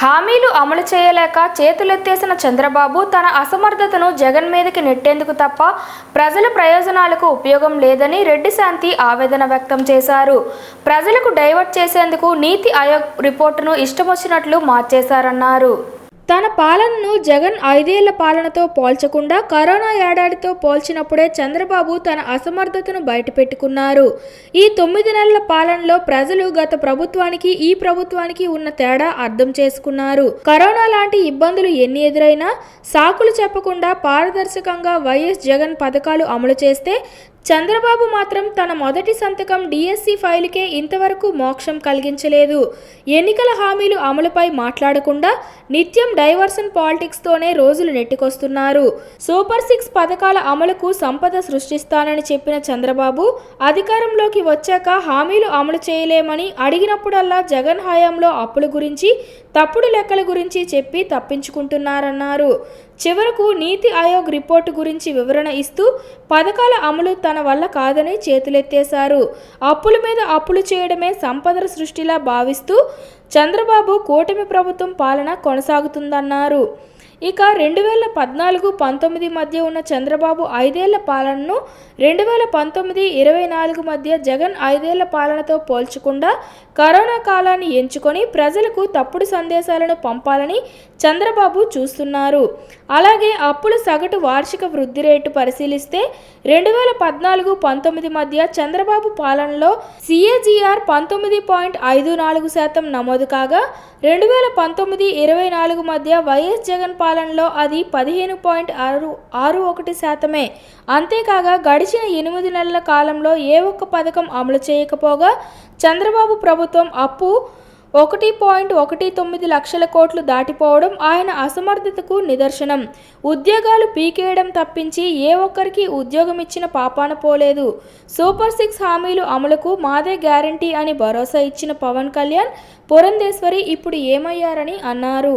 హామీలు అమలు చేయలేక చేతులెత్తేసిన చంద్రబాబు తన అసమర్థతను జగన్ మీదకి నెట్టేందుకు తప్ప ప్రజల ప్రయోజనాలకు ఉపయోగం లేదని రెడ్డి శాంతి ఆవేదన వ్యక్తం చేశారు. ప్రజలకు డైవర్ట్ చేసేందుకు నీతి ఆయోగ్ రిపోర్టును ఇష్టమొచ్చినట్లు మార్చేశారన్నారు. తన పాలనను జగన్ ఐదేళ్ళ పాలనతో పోల్చకుండా కరోనా ఏడాదితో పోల్చినప్పుడే చంద్రబాబు తన అసమర్థతను బయటపెట్టుకున్నారు. ఈ తొమ్మిది నెలల పాలనలో ప్రజలు గత ప్రభుత్వానికి ఈ ప్రభుత్వానికి ఉన్న తేడా అర్థం చేసుకున్నారు. కరోనా లాంటి ఇబ్బందులు ఎన్ని ఎదురైనా సాకులు చెప్పకుండా పారదర్శకంగా వైఎస్ జగన్ పథకాలు అమలు చేస్తే చంద్రబాబు మాత్రం తన మొదటి సంతకం డిఎస్సి ఫైలుకే ఇంతవరకు మోక్షం కలిగించలేదు. ఎన్నికల హామీలు అమలుపై మాట్లాడకుండా నిత్యం డైవర్షన్ పాలిటిక్స్తోనే రోజులు నెట్టుకొస్తున్నారు. సూపర్ సిక్స్ పథకాల అమలుకు సంపద సృష్టిస్తానని చెప్పిన చంద్రబాబు అధికారంలోకి వచ్చాక హామీలు అమలు చేయలేమని అడిగినప్పుడల్లా జగన్ హయాంలో అప్పుల గురించి తప్పుడు లెక్కల గురించి చెప్పి తప్పించుకుంటున్నారన్నారు. చివరకు నీతి ఆయోగ్ రిపోర్టు గురించి వివరణ ఇస్తూ పథకాల అమలు తన వల్ల కాదని చేతులెత్తేశారు. అప్పుల మీద అప్పులు చేయడమే సంపదల సృష్టిలా భావిస్తూ చంద్రబాబు కూటమి ప్రభుత్వం పాలన కొనసాగుతుందన్నారు. ఇక రెండు వేల పద్నాలుగు పంతొమ్మిది మధ్య ఉన్న చంద్రబాబు ఐదేళ్ళ పాలనను రెండు వేల పంతొమ్మిది ఇరవై నాలుగు మధ్య జగన్ ఐదేళ్ళ పాలనతో పోల్చకుండా కరోనా కాలాన్ని ఎంచుకొని ప్రజలకు తప్పుడు సందేశాలను పంపాలని చంద్రబాబు చూస్తున్నారు. అలాగే అప్పుల సగటు వార్షిక వృద్ధి రేటు పరిశీలిస్తే రెండు వేల పద్నాలుగు పంతొమ్మిది మధ్య చంద్రబాబు పాలనలో సిఏజీఆర్ పంతొమ్మిది పాయింట్ ఐదు నాలుగు శాతం నమోదు కాగా రెండు వేల పంతొమ్మిది ఇరవై నాలుగు మధ్య వైఎస్ జగన్ పాలనలో అది పదిహేను పాయింట్ ఆరు ఆరు ఒకటి శాతమే. అంతేకాగా గడిచిన ఎనిమిది నెలల కాలంలో ఏ ఒక్క పథకం అమలు చేయకపోగా చంద్రబాబు ప్రభుత్వం అప్పు ఒకటి పాయింట్ ఒకటి తొమ్మిది లక్షల కోట్లు దాటిపోవడం ఆయన అసమర్థతకు నిదర్శనం. ఉద్యోగాలు పీకేయడం తప్పించి ఏ ఒక్కరికి ఉద్యోగం ఇచ్చిన పాపాన పోలేదు. సూపర్ సిక్స్ హామీలు అమలుకు మాదే గ్యారంటీ అని భరోసా ఇచ్చిన పవన్ కళ్యాణ్ పురంధేశ్వరి ఇప్పుడు ఏమయ్యారని అన్నారు.